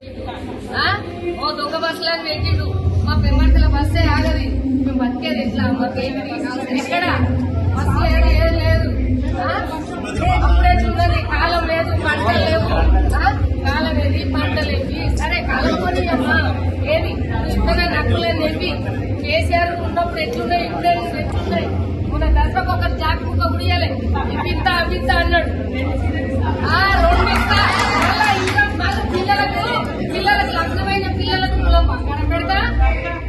ఆ? ఓ దొంగ బస్సులు పెట్టిండు. మా పెమ్మర్తల బస్సే ఆగది. మేము బతికేది ఎట్లా? మాకేమి ఎక్కడ? బస్సు లేదు ఏం లేదు. ఆ? అప్పుడే చూడని కాలం లేదు పంటలు లేవు. కాలం ఏది? పంటలు ఏవి సరే కాలం కొని అమ్మా. ఏది? ఇస్తున్న నక్కులని చెప్పి కేసీఆర్ ఉన్నప్పుడు ఎట్లున్నాయి? ఇప్పుడే ఎట్లున్నాయి? మన దశకు ఒక జాక్ ముక్క ఉడియాలి ఇప్పిస్తా అన్నాడు ఆ రెండు ఇస్తా మళ్ళా ఇంకా మళ్ళీ పిల్లలకు పిల్లలకు లగ్నమైన పిల్లలకు కులం పక్కన పెడతా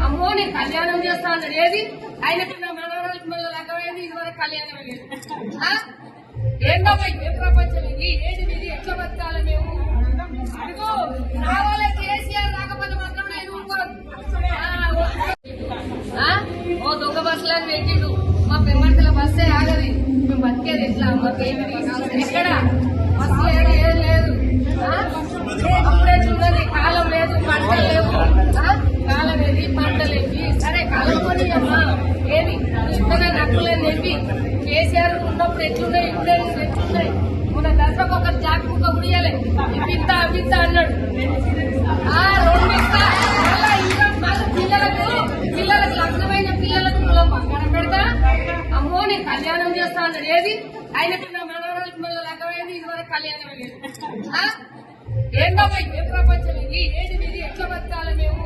అమ్మో నేను కళ్యాణం చేస్తా అన్నాడు ఏది ఆయనకు నా మనవరాలకు మళ్ళీ లగ్నమైంది ఇదివరకు కళ్యాణం లేదు. ఆ? ఏందో ఏ ప్రపంచం ఇది? ఏది మీది? ఎట్లా బతకాలి మేము? అడుగు. రావాలి కేసీఆర్ రాకపోతే మాత్రం నేను ఊరుకోను. ఓ దొంగ బస్సులు పెట్టిండు. మా పెమ్మర్తల బస్సే ఆగది. మేము బతికేది ఎట్లా? మాకేమి ఎక్కడ? బస్సు లేదు ఏం లేదు. అప్పుడే చూడని కాలం లేదు. పంటలు లేవు ఆ? కాలం ఏది పంటలు ఏవి సరే కాలం కొని అమ్మా ఏది ఇస్తున్న నక్కులని చెప్పి కేసీఆర్ ఎట్లున్నాయి ఇప్పుడే ఎట్లున్నాయి. మన దసరాకు ఒక జాక్ ముక్క ఉడియాలి ఇప్పిస్తా అప్పిస్తా అన్నాడు. ఆ రెండు ఇస్తా. పిల్లలకు పిల్లలకు లగ్నమైన పిల్లలకు కులం అమ్మో నేను కళ్యాణం చేస్తా అన్నాడు. ఏది? ఆయనకు నా మనవరాలకు మళ్ళీ లగ్నమైంది ఇదివరకు కళ్యాణం ఏంటో ఆ? ఏ ప్రపంచం ఇది? ఏది ఇది ఎట్లా బతకాలి మేము?